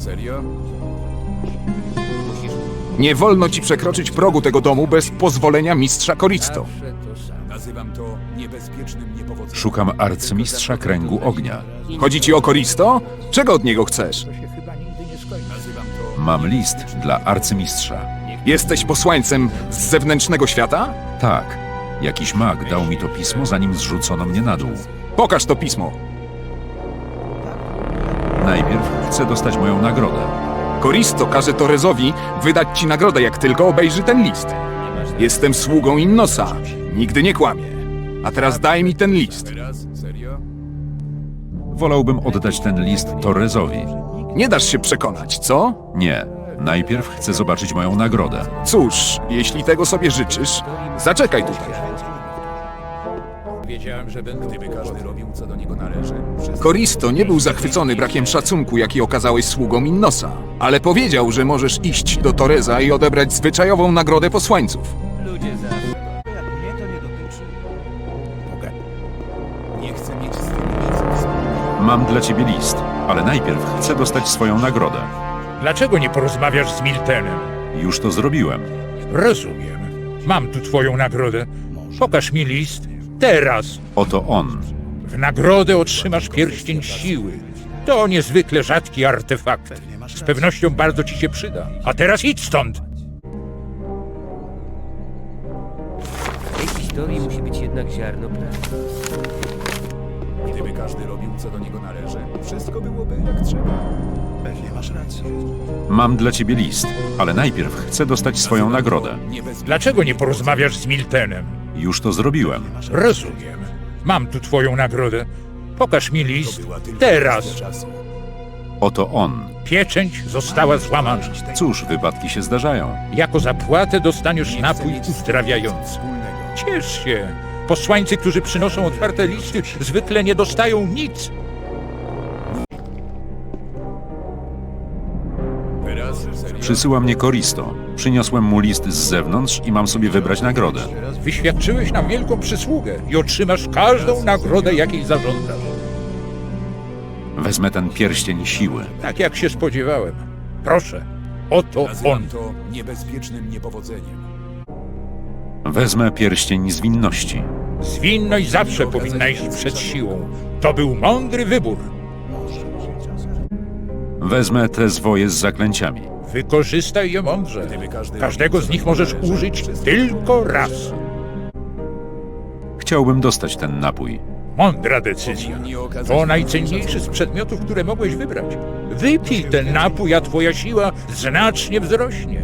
Serio? Nie wolno ci przekroczyć progu tego domu bez pozwolenia mistrza Koristo. Nazywam to niebezpiecznym niepowodzeniem. Szukam arcymistrza kręgu ognia. Chodzi ci o Koristo? Czego od niego chcesz? Nazywam to... Mam list dla arcymistrza. Jesteś posłańcem z zewnętrznego świata? Tak, jakiś mag dał mi to pismo, zanim zrzucono mnie na dół. Pokaż to pismo. Najpierw chcę dostać moją nagrodę. Koristo każe Torezowi wydać ci nagrodę, jak tylko obejrzy ten list. Jestem sługą Innosa. Nigdy nie kłamię. A teraz daj mi ten list. Wolałbym oddać ten list Torrezowi. Nie dasz się przekonać, co? Nie, najpierw chcę zobaczyć moją nagrodę. Cóż, jeśli tego sobie życzysz, zaczekaj tutaj. Wiedziałem, że będę... Gdyby każdy robił, co do niego należy. Koristo nie był zachwycony brakiem szacunku, jaki okazałeś sługom Innosa, ale powiedział, że możesz iść do Toreza i odebrać zwyczajową nagrodę posłańców. Nie chcę mieć z tym nic wspólnego. Mam dla ciebie list, ale najpierw chcę dostać swoją nagrodę. Dlaczego nie porozmawiasz z Miltenem? Już to zrobiłem. Rozumiem. Mam tu twoją nagrodę. Pokaż mi list. Teraz. Oto on. W nagrodę otrzymasz pierścień siły. To niezwykle rzadki artefakt. Z pewnością bardzo ci się przyda. A teraz idź stąd! W tej historii musi być jednak ziarno prawdy. Gdyby każdy robił, co do niego należy, wszystko byłoby jak trzeba. Mam dla ciebie list, ale najpierw chcę dostać swoją nagrodę. Dlaczego nie porozmawiasz z Miltenem? Już to zrobiłem. Rozumiem. Mam tu twoją nagrodę. Pokaż mi list. Teraz. Oto on. Pieczęć została złamana. Cóż, wypadki się zdarzają. Jako zapłatę dostaniesz napój uzdrawiający. Ciesz się. Posłańcy, którzy przynoszą otwarte listy, zwykle nie dostają nic. Przysyła mnie Koristo. Przyniosłem mu list z zewnątrz i mam sobie wybrać nagrodę. Wyświadczyłeś nam wielką przysługę i otrzymasz każdą nagrodę, jakiej zażądasz. Wezmę ten pierścień siły. Tak jak się spodziewałem. Proszę, oto on. Nazywam to niebezpiecznym niepowodzeniem. Wezmę pierścień zwinności. Zwinność zawsze powinna iść przed siłą. To był mądry wybór. Wezmę te zwoje z zaklęciami. Wykorzystaj je mądrze. Każdego z nich możesz użyć tylko raz. Chciałbym dostać ten napój. Mądra decyzja. To najcenniejszy z przedmiotów, które mogłeś wybrać. Wypij ten napój, a twoja siła znacznie wzrośnie.